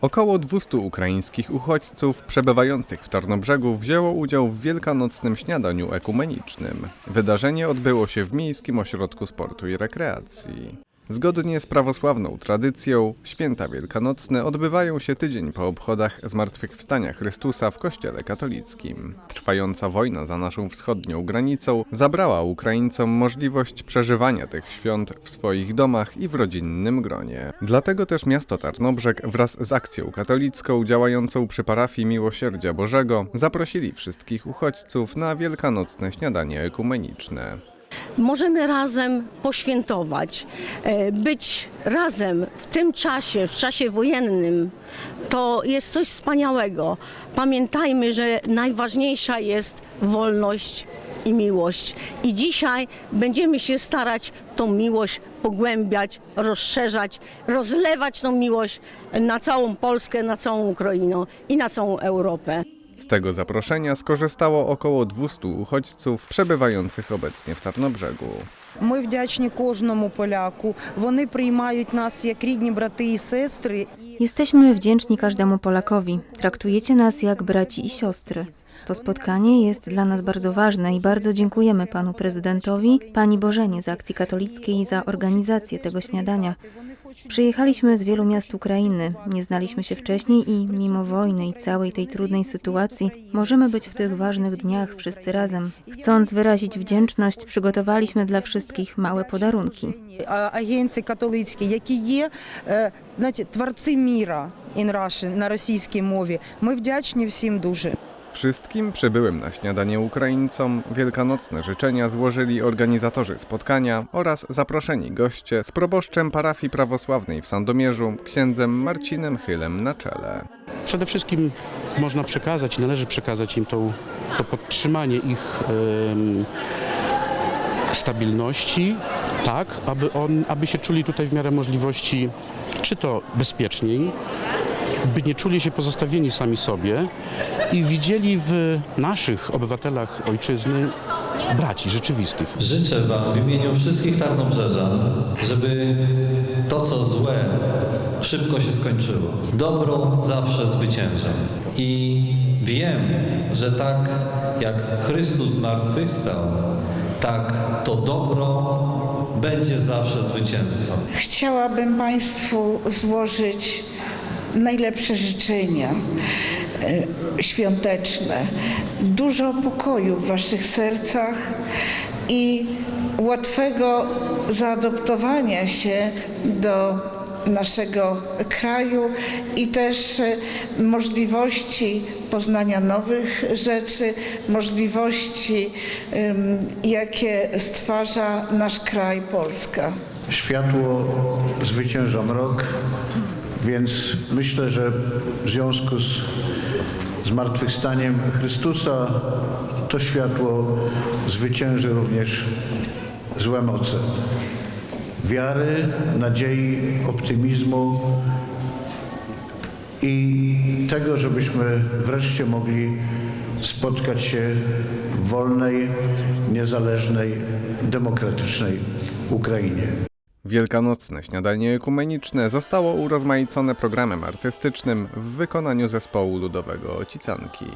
Około 200 ukraińskich uchodźców przebywających w Tarnobrzegu wzięło udział w wielkanocnym śniadaniu ekumenicznym. Wydarzenie odbyło się w Miejskim Ośrodku Sportu i Rekreacji. Zgodnie z prawosławną tradycją, święta wielkanocne odbywają się tydzień po obchodach Zmartwychwstania Chrystusa w Kościele katolickim. Trwająca wojna za naszą wschodnią granicą zabrała Ukraińcom możliwość przeżywania tych świąt w swoich domach i w rodzinnym gronie. Dlatego też miasto Tarnobrzeg wraz z akcją katolicką działającą przy parafii Miłosierdzia Bożego zaprosili wszystkich uchodźców na wielkanocne śniadanie ekumeniczne. Możemy razem poświętować, e, być razem w tym czasie, w czasie wojennym, to jest coś wspaniałego. Pamiętajmy, że najważniejsza jest wolność i miłość. I dzisiaj będziemy się starać tą miłość pogłębiać, rozszerzać, rozlewać tą miłość na całą Polskę, na całą Ukrainę i na całą Europę. Z tego zaproszenia skorzystało około 200 uchodźców przebywających obecnie w Tarnobrzegu. Ми вдячні кожному поляку. Вони приймають нас як рідні брати і сестри. І Jesteśmy wdzięczni każdemu Polakowi. Traktujecie nas jak braci i siostry. To spotkanie jest dla nas bardzo ważne i bardzo dziękujemy panu prezydentowi, pani Bożenie z Akcji Katolickiej za organizację tego śniadania. Przyjechaliśmy z wielu miast Ukrainy, nie znaliśmy się wcześniej i mimo wojny i całej tej trudnej sytuacji możemy być w tych ważnych dniach wszyscy razem. Chcąc wyrazić wdzięczność, przygotowaliśmy dla wszystkich małe podarunki. Agencje katolickie, jakie jest, e, znaczy, twórcy mira in Russian, na rosyjskiej mowie. My wdzięczni wszystkim dużo. Wszystkim przybyłym na śniadanie Ukraińcom wielkanocne życzenia złożyli organizatorzy spotkania oraz zaproszeni goście z proboszczem parafii prawosławnej w Sandomierzu, księdzem Marcinem Chylem na czele. Przede wszystkim można przekazać i należy przekazać im to, to podtrzymanie ich em, stabilności, tak, aby, on, aby się czuli tutaj w miarę możliwości, czy to bezpieczniej, by nie czuli się pozostawieni sami sobie i widzieli w naszych obywatelach ojczyzny braci rzeczywistych. Życzę Wam w imieniu wszystkich Tarnobrzeżan, żeby to, co złe, szybko się skończyło. Dobro zawsze zwycięża. I wiem, że tak jak Chrystus zmartwychwstał, tak to dobro będzie zawsze zwycięzcą. Chciałabym Państwu złożyć najlepsze życzenia świąteczne. Dużo pokoju w Waszych sercach i łatwego zaadoptowania się do naszego kraju i też e, możliwości poznania nowych rzeczy, możliwości, jakie stwarza nasz kraj Polska. Światło zwycięża mrok, więc myślę, że w związku z zmartwychwstaniem Chrystusa to światło zwycięży również złe moce. Wiary, nadziei, optymizmu i tego, żebyśmy wreszcie mogli spotkać się w wolnej, niezależnej, demokratycznej Ukrainie. Wielkanocne śniadanie ekumeniczne zostało urozmaicone programem artystycznym w wykonaniu zespołu ludowego Ocicanki.